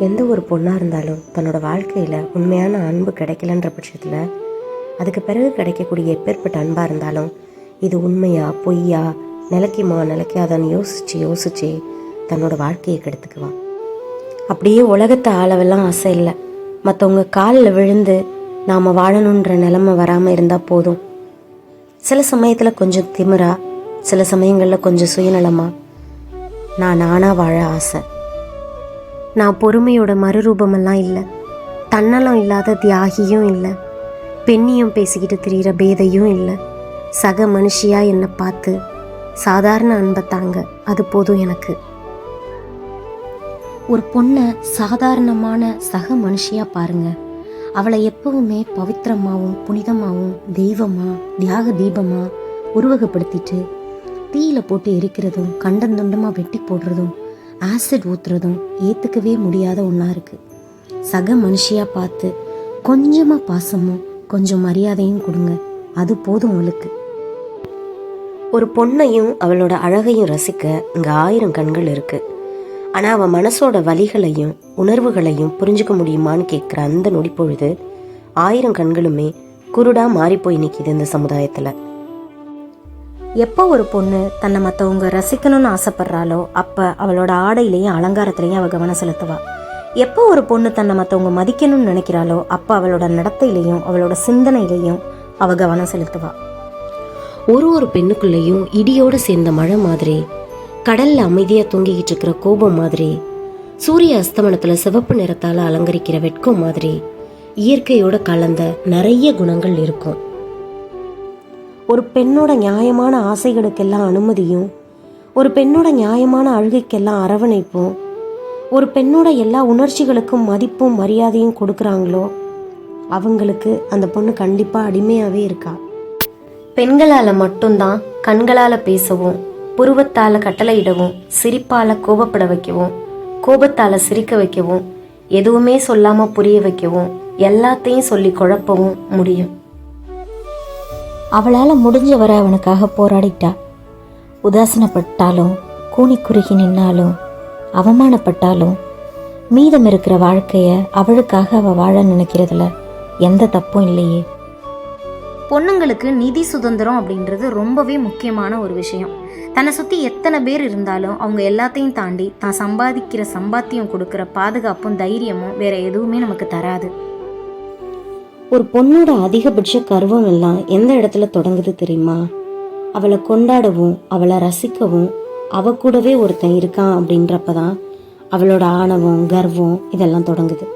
எந்த ஒரு பொண்ணாக இருந்தாலும் தன்னோட வாழ்க்கையில் உண்மையான அன்பு கிடைக்கலன்ற பட்சத்தில் அதுக்கு பிறகு கிடைக்கக்கூடிய எப்பேற்பட்ட அன்பாக இருந்தாலும் இது உண்மையா பொய்யா நிலைக்குமா நிலைக்காதான்னு யோசித்து யோசித்து தன்னோட வாழ்க்கையை கெடுத்துக்குவான் அப்படியே உலகத்தை ஆளவெல்லாம் ஆசை இல்லை. மற்றவங்க காலில் விழுந்து நாம் வாழணுன்ற நிலைமை வராமல் இருந்தால் போதும். சில சமயத்தில் கொஞ்சம் திமிரா சில சமயங்களில் கொஞ்சம் சுயநலமாக நான் நானாக வாழ ஆசை. நான் பொறுமையோட மறுரூபமெல்லாம் இல்லை. தன்னலம் இல்லாத தியாகியும் இல்லை. பெண்ணியும் பேசிக்கிட்டு திரியிற பேதையும் இல்லை. சக மனுஷியாக என்னை பார்த்து சாதாரண அன்பை தாங்க அது போதும் எனக்கு. ஒரு பொண்ணை சாதாரணமான சக மனுஷியாக பாருங்க. அவளை எப்பவுமே பவித்திரமாகவும் புனிதமாகவும் தெய்வமா தியாக தீபமாக உருவகப்படுத்திட்டு தீயில போட்டு எரிக்கிறதும் கண்டந்துண்டமாக வெட்டி போடுறதும் ஆசிட் ஊத்துறதும் ஏற்றுக்கவே முடியாத ஒன்றா இருக்குது சக மனுஷியாக பார்த்து கொஞ்சமாக பாசமும் கொஞ்சம் மரியாதையும் கொடுங்க. அது போதும் உங்களுக்கு. ஒரு பொண்ணையும் அவளோட அழகையும் ரசிக்க இங்கே ஆயிரம் கண்கள் இருக்குது ஆனால் அவள் மனசோட வலிகளையும் உணர்வுகளையும் புரிஞ்சுக்க முடியுமான்னு கேட்குற அந்த நொடி பொழுது ஆயிரம் கண்களுமே குருடா மாறி போய் இந்த சமுதாயத்தில். எப்போ ஒரு பொண்ணு தன்னை மற்றவங்க ரசிக்கணும்னு ஆசைப்படுறாளோ அப்போ அவளோட ஆடையிலையும் அலங்காரத்திலையும் அவள் கவனம் செலுத்துவா. எப்போ ஒரு பொண்ணு தன்னை மற்றவங்க மதிக்கணும்னு நினைக்கிறாளோ அப்போ அவளோட நடத்தையிலையும் அவளோட சிந்தனையிலையும் அவள் கவனம் செலுத்துவா. ஒரு ஒரு பெண்ணுக்குள்ளேயும் இடியோடு சேர்ந்த மழை மாதிரி கடல்ல அமைதியா தூங்கிக்கிட்டு இருக்கிற கோபம் மாதிரி சூரிய அஸ்தமனத்துல சிவப்பு நிறத்தால அலங்கரிக்கிற வெட்கம் மாதிரி இயற்கையோட கலந்த நிறைய குணங்கள் இருக்கும். ஒரு பெண்ணோட நியாயமான ஆசைகளுக்கெல்லாம் அனுமதியும் ஒரு பெண்ணோட நியாயமான அழுகைக்கெல்லாம் அரவணைப்பும் ஒரு பெண்ணோட எல்லா உணர்ச்சிகளுக்கும் மதிப்பும் மரியாதையும் கொடுக்குறாங்களோ அவங்களுக்கு அந்த பொண்ணு கண்டிப்பாக அடிமையாகவே இருக்கா? பெண்களால் மட்டும்தான் கண்களால் பேசவும் புருவத்தால் கட்டளையிடவும் சிரிப்பால் கோபப்பட வைக்கவும் கோபத்தால் சிரிக்க வைக்கவும் எதுவுமே சொல்லாமல் புரிய வைக்கவும் எல்லாத்தையும் சொல்லி குழப்பவும் முடியும். அவளால் முடிஞ்ச வர அவனுக்காக போராடிட்டா. உதாசனப்பட்டாலும் கூனி குறுகி நின்னாலும் அவமானப்பட்டாலும் மீதம் இருக்கிற வாழ்க்கையை அவளுக்காக அவள் வாழ நினைக்கிறதுல எந்த தப்பும் இல்லையே. பொண்ணுங்களுக்கு நிதி சுதந்திரம் அப்படின்றது ரொம்பவே முக்கியமான ஒரு விஷயம். தன்னை சுற்றி எத்தனை பேர் இருந்தாலும் அவங்க எல்லாத்தையும் தாண்டி தான் சம்பாதிக்கிற சம்பாத்தியம் கொடுக்குற பாதுகாப்பும் தைரியமும் வேற எதுவுமே நமக்கு தராது. ஒரு பொண்ணோட அதிகபட்ச கர்வம் எல்லாம் எந்த இடத்துல தொடங்குது தெரியுமா? அவளை கொண்டாடவும் அவளை ரசிக்கவும் அவ கூடவே ஒருத்தன் இருக்கான் அப்படின்றப்பதான் அவளோட ஆணவம் கர்வம் இதெல்லாம் தொடங்குது.